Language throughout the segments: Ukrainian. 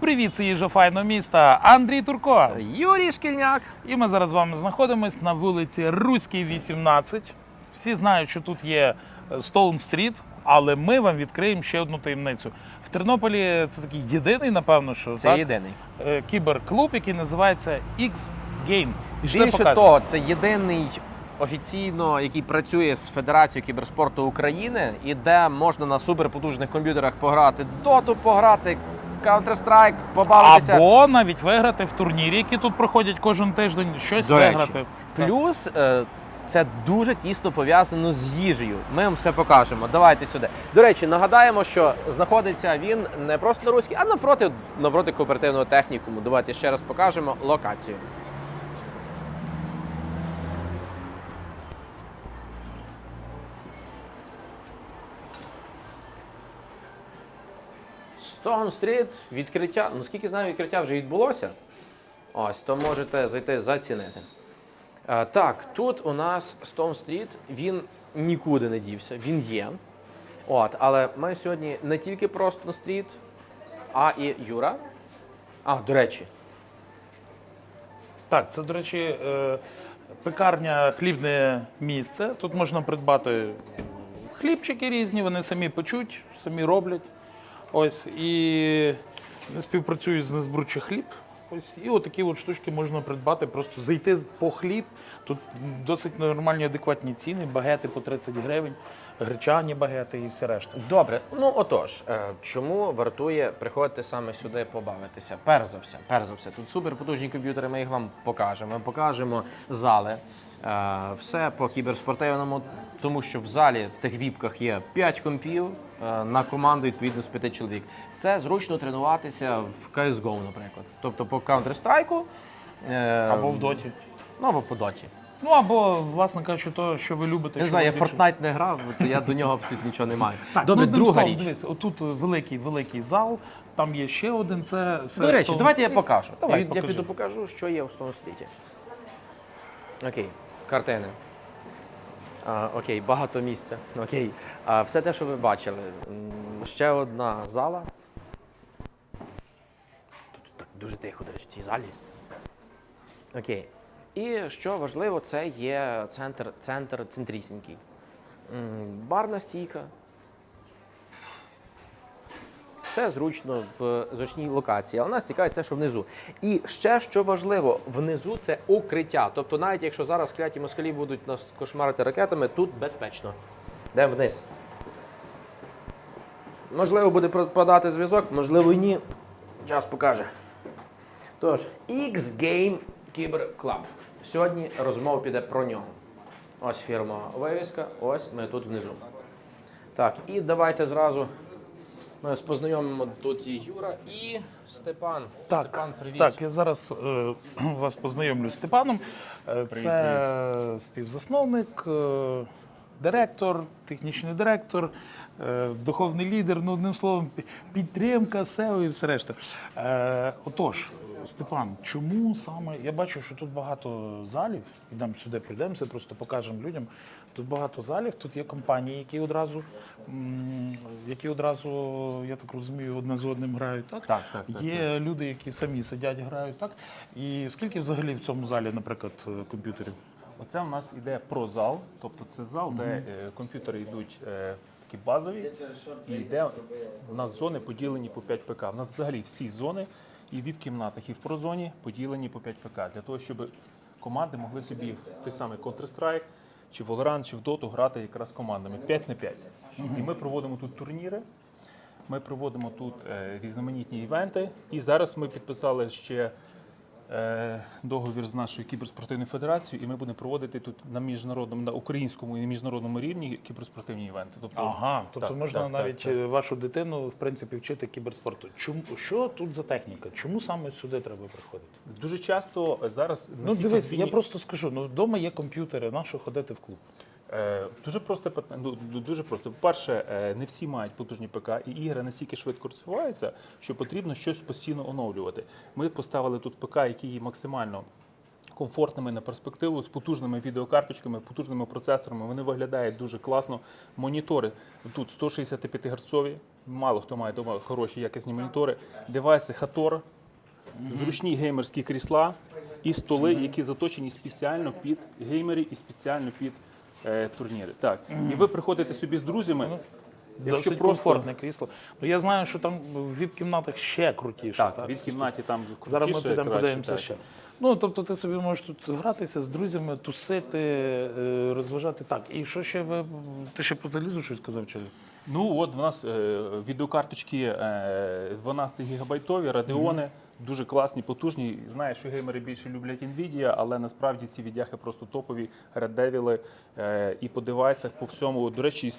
Привіт, це їжа файного міста Андрій Турко. Юрій Шкільняк. І ми зараз з вами знаходимося на вулиці Руській, 18. Всі знають, що тут є Стоун Стріт, але ми вам відкриємо ще одну таємницю. В Тернополі це такий єдиний, напевно, що Це так, єдиний. е, кіберклуб, який називається X-Game. Більше того, це єдиний офіційно, який працює з Федерацією кіберспорту України, і де можна на суперпотужних комп'ютерах пограти доту, пограти Counter-Strike, побавитися. Або навіть виграти в турнірі, які тут проходять кожен тиждень, щось До речі, виграти. Плюс е, це дуже тісно пов'язано з їжею. Ми вам все покажемо. Давайте сюди. До речі, нагадаємо, що знаходиться він не просто на руській, а напроти, напроти кооперативного технікуму. Давайте ще раз покажемо локацію. Street, відкриття. Ну скільки знаю, відкриття вже відбулося. Ось, то можете зайти зацінити. Е, так, тут у нас Stone Street, він нікуди не дівся, він є. От, але ми сьогодні не тільки про Stone Street, а і Юра. А, до речі, Так, це, до речі, е, пекарня хлібне місце. Тут можна придбати хлібчики різні, вони самі печуть, самі роблять. Ось і вони співпрацюють з Незбруче хліб. Ось і отакі от штучки можна придбати, просто зайти по хліб. Тут досить нормальні адекватні ціни, багети по 30 гривень, гречані багети і все решта. добре. Ну отож, е, чому вартує приходити саме сюди побавитися? Перш за все, перш за все, тут суперпотужні комп'ютери, ми їх вам покажемо. Ми покажемо зали. Е, Все по кіберспортивному, тому що в залі в тих віпках є 5 компів на команду відповідно з 5 чоловік. Це зручно тренуватися в CSGO, наприклад. Тобто по Counter-Strike. е, Або в доті. Ну, або по доті. Ну або, власне кажучи, то, що ви любите. Не знаю, я Fortnite не грав, то я до нього абсолютно нічого не маю. Так, Добре, ну, друга річ. Дивись, отут великий великий зал, там є ще один. Це все До речі, давайте я покажу. Давай, я, я піду покажу, що є в Stone Street. Окей, картини. А, окей, багато місця. Окей. А, все те, що ви бачили. Ще одна зала. Тут так дуже тихо, до речі, в цій залі. Окей. І що важливо, це є центр, центр центрісінький. Барна стійка, все зручно в зручній локації, але нас цікавить це, що внизу. І ще що важливо, внизу це укриття. Тобто, навіть якщо зараз кляті москалі будуть нас кошмарити ракетами, тут безпечно. Йдемо вниз. Можливо, буде пропадати зв'язок, можливо, і ні. Час покаже. Тож, X-Game Cyber Club. Сьогодні розмова піде про нього. Ось фірма вивіска, ось ми тут внизу. Так, і давайте зразу ми вас познайомимо тут і Юра і Степан. Так, Степан, привіт. Так, я зараз е, вас познайомлю з Степаном. Е, Це співзасновник, е, директор, технічний директор, е, духовний лідер, ну одним словом, пі- підтримка, SEO і все решта. Е, Отож, Степан, чому саме я бачу, що тут багато залів. Йдемо сюди, прийдемося, просто покажемо людям. Тут багато залів, тут є компанії, які одразу, які одразу, я так розумію, одне з одним грають. Так, Так, так, так, Є люди, які самі сидять, грають, так? І скільки взагалі в цьому залі, наприклад, е, комп'ютерів? Оце в нас іде про зал, тобто це зал, де е, комп'ютери йдуть е, такі базові, і де у нас зони поділені по 5 ПК. У нас взагалі всі зони і в віп-кімнатах, і в прозоні поділені по 5 ПК, для того, щоб команди могли собі в той самий Counter-Strike, чи в Valorant, чи в доту грати якраз командами 5 на 5. І ми проводимо тут турніри. Ми проводимо тут е, різноманітні івенти, і зараз ми підписали ще договір з нашою кіберспортивною федерацією, і ми будемо проводити тут на міжнародному, на українському і на міжнародному рівні кіберспортивні івенти. Тобто, Ага, тобто так, можна так, навіть так, е, вашу дитину в принципі вчити кіберспорту. Чому що тут за техніка? Чому саме сюди треба приходити? Дуже часто е, зараз Ну дивись, звільні- я просто скажу: ну вдома є комп'ютери, на що ходити в клуб? Е, Дуже просто. Ну, дуже просто. По-перше, е, не всі мають потужні ПК, і ігри настільки швидко розвиваються, що потрібно щось постійно оновлювати. Ми поставили тут ПК, який є максимально комфортними на перспективу, з потужними відеокарточками, потужними процесорами. Вони виглядають дуже класно. Монітори тут 165 герцові. Мало хто має вдома хороші якісні монітори. Девайси Hator, зручні геймерські крісла і столи, які заточені спеціально під геймерів і спеціально під е, турніри. Так. І ви приходите собі з друзями. Якщо Досить просто комфортне крісло. Ну я знаю, що там в віп-кімнатах ще крутіше. так, від кімнаті там Зараз ми крутіше, підемо краще, подивимося так. ще. Ну, тобто ти собі можеш тут гратися з друзями, тусити, е, розважати. Так, і що ще ви. Ти ще по залізу щось казав, чи? Ну от в нас е, відеокарточки е, 12 гігабайтові, радіони, дуже класні, потужні. Знаю, що геймери більше люблять Nvidia, але насправді ці віддяхи просто топові, Red Devil е, і по девайсах, по всьому. До речі,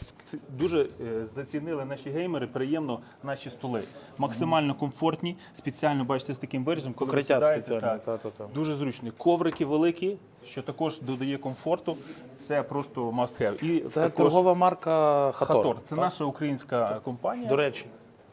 дуже е, зацінили наші геймери, приємно наші столи. Максимально комфортні, спеціально бачите з таким вирізом, коли ви сідаєте, так, Та, та, та. Дуже зручні. Коврики великі, що також додає комфорту. Це просто must have. І Це також торгова марка Хатор. Хатор. Це наша українська компанія, До речі.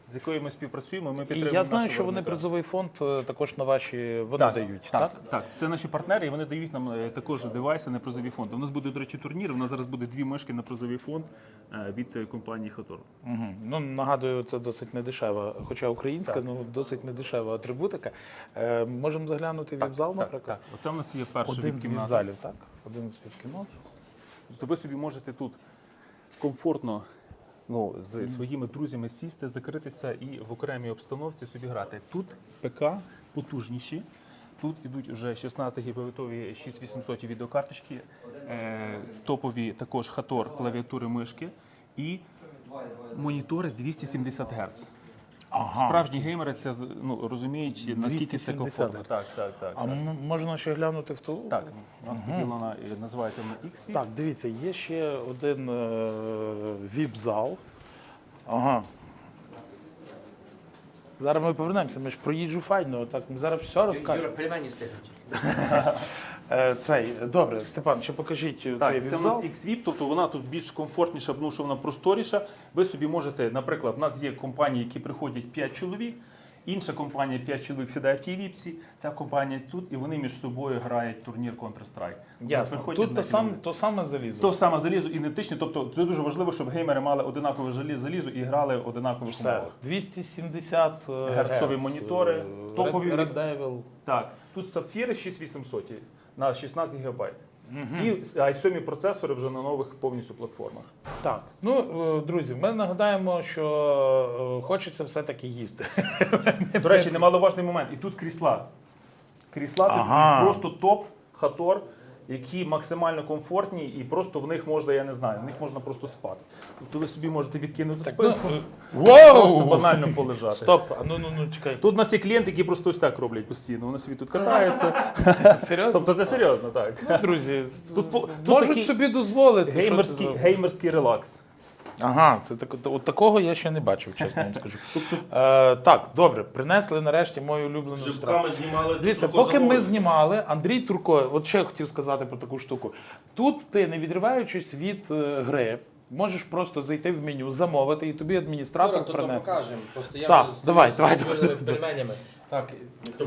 З якою ми співпрацюємо. Ми І підтримуємо я знаю, що вони призовий фонд е, також на ваші вони так, дають. Так, Так? так, Це наші партнери, і вони дають нам е, також девайси на призові фонди. У нас буде, до речі, турнір. У нас зараз буде дві мишки на призовий фонд е, від компанії Хатор. Угу. Ну, нагадую, це досить недешева, хоча українська, ну досить недешева атрибутика. Е, можемо заглянути в віп-зал, Так, наприклад. так. Оце в нас є перша Один з віп-кімната. віп-залів, так? Один з віп-кімнат. То ви собі можете тут комфортно ну, з своїми друзями сісти, закритися і в окремій обстановці собі грати. Тут ПК потужніші. Тут ідуть вже 16 гігабайтові 6800 відеокарточки, е, топові також хатор, клавіатури мишки і монітори 270 Гц. Ага. Справжні геймери це ну, розуміють, наскільки це 270 комфортно. Так, так, так. А м- можна ще глянути в ту? Так, у нас поділена, е, називається вона X. Так, дивіться, є ще один е, віп-зал. Ага. Зараз ми повернемося, ми ж про їжу файно, так ми зараз все розкажемо. пельмені стигнуть. Е, цей, добре, Степан, ще покажіть цей Так, це в нас віп-зал. X-VIP, тобто вона тут більш комфортніша, тому що вона просторіша. Ви собі можете, наприклад, в нас є компанії, які приходять 5 чоловік. Інша компанія 5 чоловік сідає в тій віпці, ця компанія тут, і вони між собою грають турнір Counter-Strike. Вони Ясно. приходять Тут на то, сам, то саме залізо. То саме залізо ідентичне, тобто це дуже важливо, щоб геймери мали одинакове жалі- залізо і грали в одинакових Все. умовах. 270 е, Герцові герц. монітори, Е, топові Red, Red Devil. Так, тут сапфіри 6800 на 16 ГБ. І i7 процесори вже на нових повністю платформах. Так, ну е, друзі, ми нагадаємо, що е, хочеться все-таки їсти. До речі, немаловажний момент. І тут крісла. Крісла тут Ага. просто топ, хатор, які максимально комфортні, і просто в них можна, я не знаю, в них можна просто спати. Тобто ви собі можете відкинути спинку, просто банально полежати. Стоп, а ну ну ну чекай. Тут у нас є клієнти, які просто ось так роблять постійно. Вони собі тут катаються. Серйозно? Тобто це серйозно, так. Ну, друзі, Тут по- тут можуть такий собі дозволити. що Геймерський, за- геймерський релакс. Ага, це так, от такого я ще не бачив, чесно вам скажу. Тобто Е, так, добре, принесли нарешті мою улюблену страву. Жибками знімали. Дивіться, Турко поки ми замовив. знімали, Андрій Турко, от що я хотів сказати про таку штуку. Тут ти, не відриваючись від е, гри, можеш просто зайти в меню, замовити, і тобі адміністратор то принесе. покажемо. Просто я Так, вже давай, з давай, зробленими давай. пельменями. Так,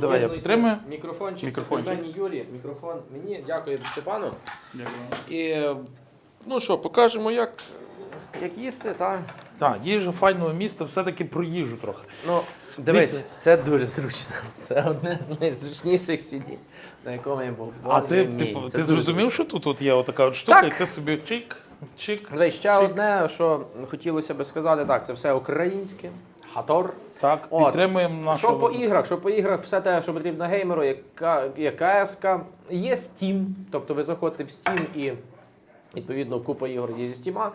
Давай, я мікрофон- підтримую. Мікрофончик, Мікрофончик. пельмені Юрі, мікрофон мені. Дякую Степану. І е, ну що, покажемо, як, як їсти, так? Так, їжа файного міста, все-таки про їжу трохи. Ну, дивись, це дуже зручно. Це одне з найзручніших сидінь, на якому я був. А ти, Боже ти, ти, дуже зрозумів, що тут от є отака от штука, Так. і ти собі чик, чик. Дивись, ще одне, що хотілося би сказати, так, це все українське, хатор. Так, От. підтримуємо нашу. Що по іграх? Що по іграх, все те, що потрібно геймеру, яка є КСК, є Steam, тобто ви заходите в Steam і відповідно купа ігор є зі Steam.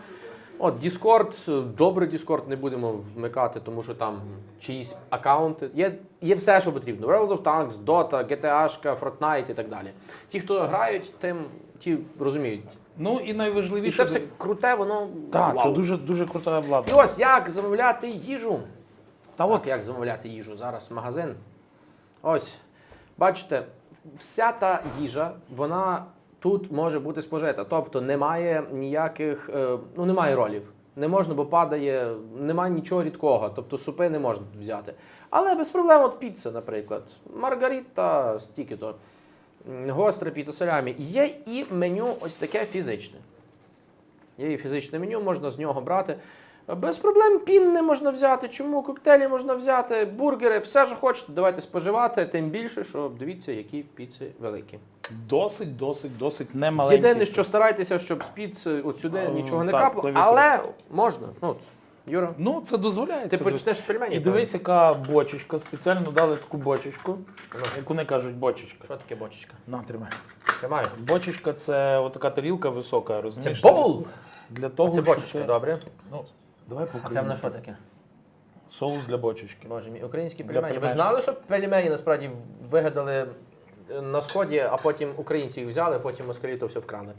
От Discord, добре Discord не будемо вмикати, тому що там чиїсь аккаунти. Є, є все, що потрібно. World of Tanks, Dota, GTA, Fortnite і так далі. Ті, хто грають, тим ті розуміють. Ну і найважливіше. І це все круте, воно. Так, це дуже дуже крута І ось як замовляти їжу. Та Так, от як замовляти їжу? Зараз магазин. Ось. Бачите, вся та їжа, вона тут може бути спожита. Тобто немає ніяких, е, ну немає ролів. Не можна, бо падає, немає нічого рідкого, тобто супи не можна взяти. Але без проблем, от піца, наприклад. Маргарита, стільки то. м, гостра піца салямі. Є і меню ось таке фізичне. Є і фізичне меню, можна з нього брати. Без проблем пінне можна взяти. Чому коктейлі можна взяти, бургери, все що хочете, давайте споживати, тим більше, що дивіться, які піци великі. Досить, досить, досить немаленький. Єдине, що старайтеся, щоб з піци от сюди А, нічого не так, капало, клавіатура. але можна. Ну, от, Юра, Ну, це дозволяється. ти почнеш з пельменів. І дивись, яка бочечка. Спеціально дали таку бочечку, яку не кажуть бочечка. Що таке бочечка? На, тримай. Тримаю. Бочечка це отака тарілка висока, Це розумієш? боул! Для того, Це бочечка, ти- добре. Ну, давай по А це в нас що таке? Соус для бочечки. Боже мій, українські Для пельмені. Ви пельменів. знали, що пельмені насправді вигадали е, на сході, а потім українці їх взяли, а потім москалі то все вкрали.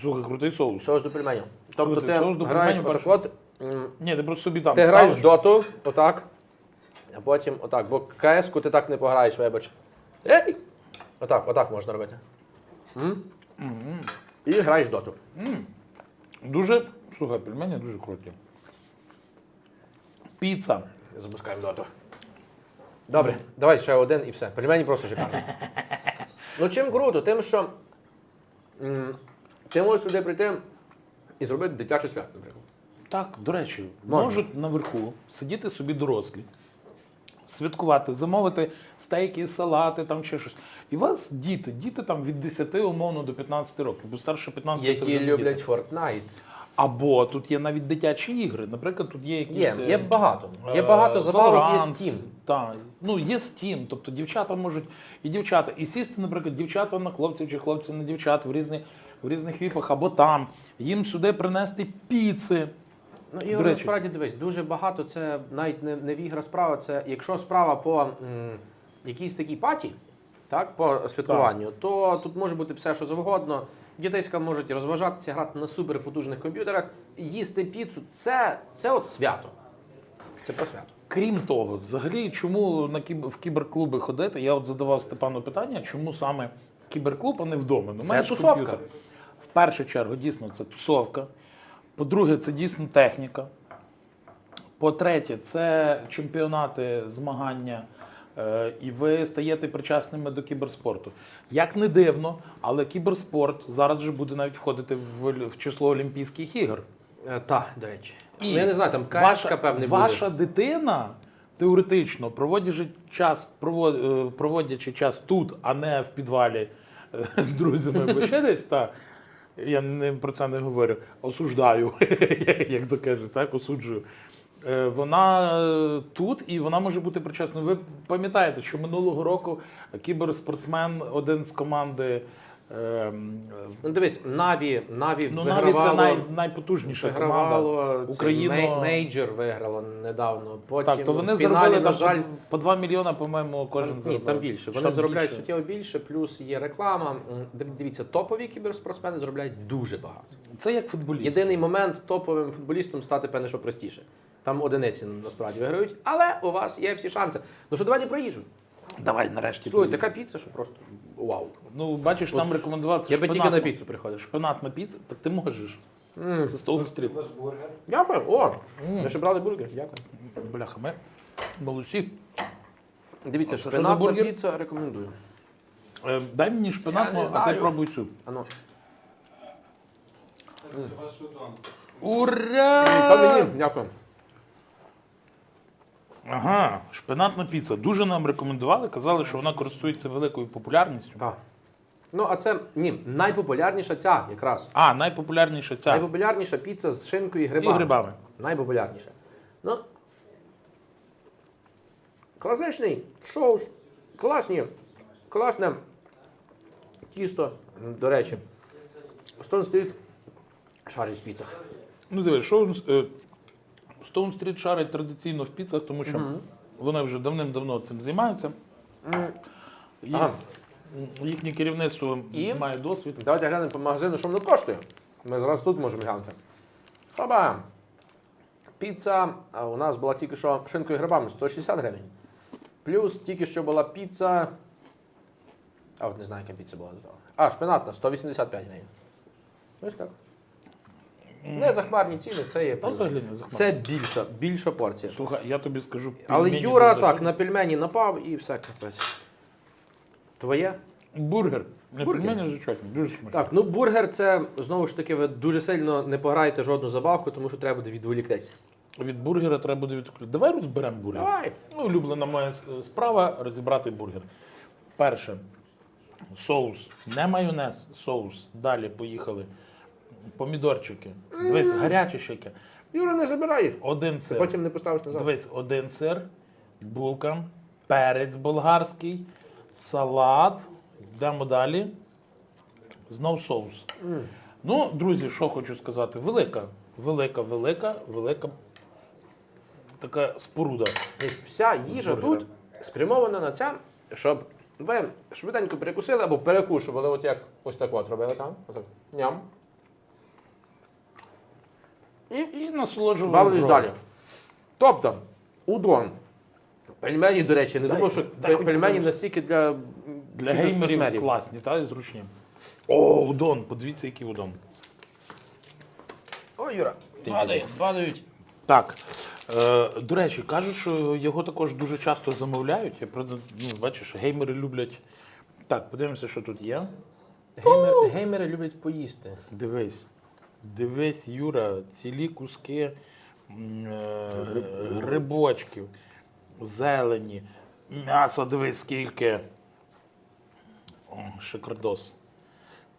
Слухай, крутий соус. Соус до пельменів. Тобто Слухайте, ти соус до граєш пельменів отак от, м, Ні, ти просто собі там. ти граєш ставиш. доту, отак, а потім отак. Бо КС-ку ти так не пограєш, вибач. Ей! Отак, отак можна робити. М? І граєш доту. Дуже, слухай, пельмені дуже круті. Піца. Запускаємо доту. Добре, давай ще один і все. Пельмені просто шикарні. Ну чим круто? Тим, що м, ти можеш сюди прийти і зробити дитяче свято, наприклад. Так, до речі, Можна. можуть наверху сидіти собі дорослі, святкувати, замовити стейки, салати, там ще щось. І у вас діти, діти там від 10 умовно до 15 років, бо старше 15 це вже Які не люблять діти. Fortnite. Або тут є навіть дитячі ігри. Наприклад, тут є якісь. Є, е, є багато. Є е, багато забавок, є Valorant. Steam. Так, ну є Steam, тобто дівчата можуть і дівчата, і сісти, наприклад, дівчата на хлопців чи хлопці на дівчат в різних, в різних віпах або там. Їм сюди принести піци. Ну і насправді дивись, дуже багато це навіть не, не в ігра справа. Це якщо справа по м, якійсь такій паті, так, по святкуванню, то тут може бути все, що завгодно. Дітейська можуть розважатися, грати на суперпотужних комп'ютерах, їсти піцу. Це, це от свято. Це про свято. Крім того, взагалі, чому на кіб... в кіберклуби ходити? Я от задавав Степану питання, чому саме кіберклуб, а не вдома? Ну, Це тусовка. комп'ютер. В першу чергу, дійсно, це тусовка. По-друге, це дійсно техніка. По-третє, це чемпіонати, змагання. е, І ви стаєте причасними до кіберспорту. Як не дивно, але кіберспорт зараз вже буде навіть входити в, в число Олімпійських ігор. Е, так, до речі. І ну, я не знаю, там ваша, кашка, певний буде. ваша дитина теоретично проводячи час, прово- е, проводячи час тут, а не в підвалі е, з друзями або ще десь, та, я не про це не говорю, осуждаю, як то кажуть, так, осуджую. Е, Вона е, тут і вона може бути причасною. Ви пам'ятаєте, що минулого року кіберспортсмен, один з команди. Ем, Ну дивись, Наві, Наві Ну, вигравало, це най, найпотужніша команда. Україну- мейджор виграло недавно. Потім Так, то вони в фіналі, заробили на жаль, по 2 мільйона, по-моєму, кожен Ні, там більше. Вони заробляють більше. суттєво більше, плюс є реклама. Дивіться, топові кіберспортсмени заробляють дуже багато. Це як футболіст. Єдиний момент топовим футболістом стати певне, що простіше. Там одиниці насправді виграють, але у вас є всі шанси. Ну що давайте про їжу. Давай нарешті. Слухай, така піца, що просто вау. Ну, бачиш, нам От рекомендували Я би тільки на піцу приходив. Шпинат на піцу, так ти можеш. Це з того стріт. Дякую. О, ми ще брали бургер. Дякую. Бляха, ми молодці. Дивіться, А що шпинатна бургер? піца рекомендую. Е, Дай мені Я шпинат, а ти пробуй цю. Ану. Ура! Та мені, дякую. Ага, шпинатна піца. Дуже нам рекомендували, казали, що вона користується великою популярністю. Так. Ну, а це ні, найпопулярніша ця якраз. А, найпопулярніша ця. Найпопулярніша піца з шинкою і І грибами. грибами. Найпопулярніша. Ну, класичний соус. Класні. Класне тісто, до речі. Stone Street шарить в піцах. Ну дивись, що е, Stone Street шарить традиційно в піцах, тому що вони вже давним-давно цим займаються. Їх- Ага. Їхнє керівництво І? має досвід. Давайте глянемо по магазину, що воно коштує. Ми зараз тут можемо глянути. Хаба! Піца а у нас була тільки що шинкою і грибами 160 гривень. Плюс тільки що була піца. А от не знаю, яка піца була до того. А, шпинатна 185 гривень. Ось так. Не захмарні ціни, це є плюс. взагалі не захмарні. Це більша, більша порція. Слухай, я тобі скажу. Але пельмені Юра дуже так, на пельмені напав і все капець. Твоє? Бургер. Не Бургер? пельмені звичайно, дуже смачно. Так, ну бургер це знову ж таки, ви дуже сильно не пограєте жодну забавку, тому що треба буде відволіктися. Від бургера треба буде відключити. Давай розберемо бургер. Давай. Ну, улюблена моя справа розібрати бургер. Перше. Соус. Не майонез, соус. Далі поїхали. Помідорчики. Дивись, гаряче щеки. Юра, не забирай. Один сир. Потім не поставиш назад. Дивись, один сир, булка, перець болгарський, салат. Йдемо далі. Знов соус. Ну, друзі, що хочу сказати? Велика, велика, велика, велика така споруда. Тобто Вся їжа тут спрямована на це, щоб ви швиденько перекусили або перекушували, от як ось так от робили там. Отак. Ням. І насолоджували. Бавились далі. Тобто, удон. Пельмені, до речі, не думав, що дай пельмені настільки для, Для геймерів класні, та зручні. О, удон, подивіться, який удон. О, Юра, падає, падають. Так. Е, до речі, кажуть, що його також дуже часто замовляють. Я правда, ну, бачиш, геймери люблять. Так, подивимося, що тут є. Геймер, геймери люблять поїсти. Дивись. Дивись, Юра, цілі куски е, грибочків, зелені, м'ясо, дивись, скільки. О, шикардос.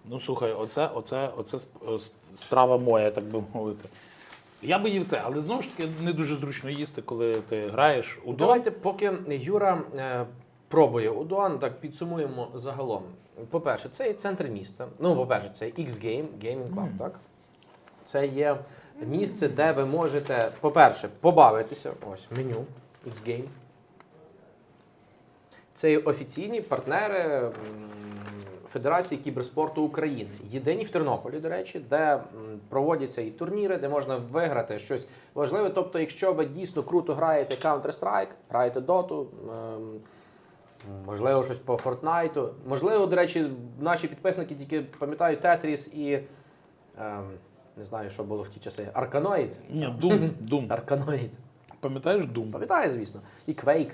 Ну, слухай, оце, оце, оце е, страва моя, так би мовити. Я би їв це, але знову ж таки не дуже зручно їсти, коли ти граєш у Давайте, поки Юра е, пробує удон, так підсумуємо загалом. По-перше, це є центр міста. Ну, по-перше, це X-Game, Gaming Club, так? Це є місце, де ви можете, по-перше, побавитися. Ось меню X-Game. Це є офіційні партнери Федерації кіберспорту України. Єдині в Тернополі, до речі, де проводяться і турніри, де можна виграти щось важливе. Тобто, якщо ви дійсно круто граєте Counter-Strike, граєте Dota, ем, можливо, щось по Fortnite, можливо, до речі, наші підписники тільки пам'ятають Tetris і ем, не знаю, що було в ті часи. Арканоїд. Ні, Doom, Doom. Арканоїд. Пам'ятаєш Doom? Пам'ятає, звісно. І Quake.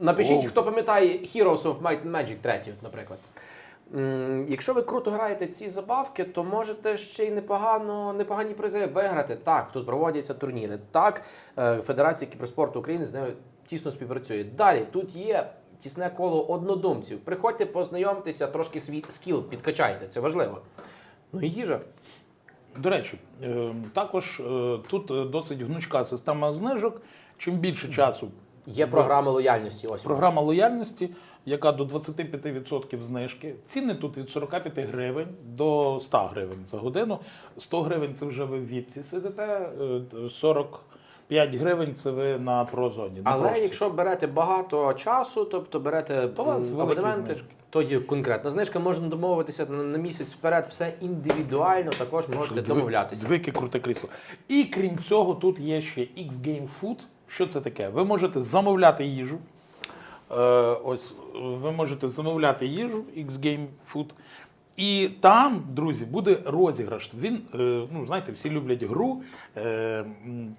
Напишіть, Оу. хто пам'ятає Heroes of Might and Magic 3, наприклад. М, Якщо ви круто граєте ці забавки, то можете ще й непогано, непогані призи виграти. Так, тут проводяться турніри. Так, е, Федерація кіберспорту України з ними тісно співпрацює. Далі тут є тісне коло однодумців. Приходьте, познайомтеся, трошки свій скіл підкачайте. Це важливо. Ну і їжа. До речі, е, також е, тут е, досить гнучка система знижок. Чим більше часу Є програма лояльності. Ось програма лояльності, яка до 25% знижки. Ціни тут від 45 гривень до 100 гривень за годину. 100 гривень це вже ви в віпці сидите, е, 45 гривень це ви на прозоні. на Але прошці. якщо берете багато часу, тобто берете То вас абонементи. То є конкретна знижка, можна домовитися на, місяць вперед, все індивідуально, також можете Диви- домовлятися. яке круте крісло. І крім цього, тут є ще X-Game Food. Що це таке? Ви можете замовляти їжу. Е, ось ви можете замовляти їжу X-Game Food. І там, друзі, буде розіграш. Він, е, ну знаєте, всі люблять гру. Е,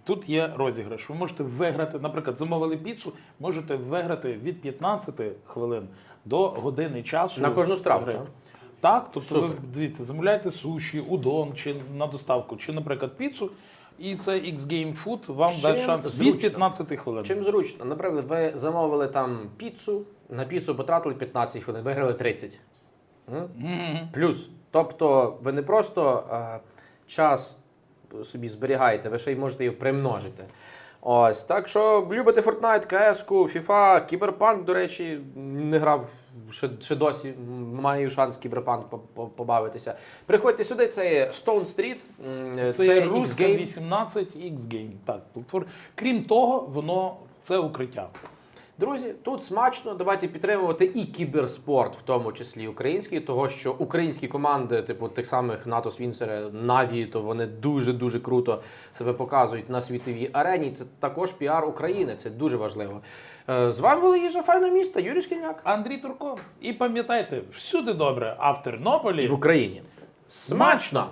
тут є розіграш. Ви можете виграти, наприклад, замовили піцу, можете виграти від 15 хвилин до години часу. На кожну страву, гри. так? Так, тобто ви Супер. дивіться, замовляєте суші, удон чи на доставку, чи, наприклад, піцу. І це X-Game Food вам Чим дасть шанс зручно? від 15 хвилин. Чим зручно? Наприклад, ви замовили там піцу, на піцу потратили 15 хвилин, виграли 30. М? Плюс. Тобто ви не просто е, час собі зберігаєте, ви ще й можете його примножити. Ось, так що любите Fortnite, CS, FIFA, Кіберпанк, до речі, не грав ще, ще досі, маю шанс Кіберпанк по- по- побавитися. Приходьте сюди, це є Stone Street, це, Це. Руська 18 X-Game. Так, платформ- Крім того, воно це укриття. Друзі, тут смачно. Давайте підтримувати і кіберспорт, в тому числі український, того що українські команди, типу тих самих НАТО Свінсери, Наві, то вони дуже дуже круто себе показують на світовій арені. Це також піар України. Це дуже важливо. Е, З вами були їжа файне міста, Юрій Шкільняк. Андрій Турко. І пам'ятайте, всюди добре, а в Тернополі І в Україні. смачно!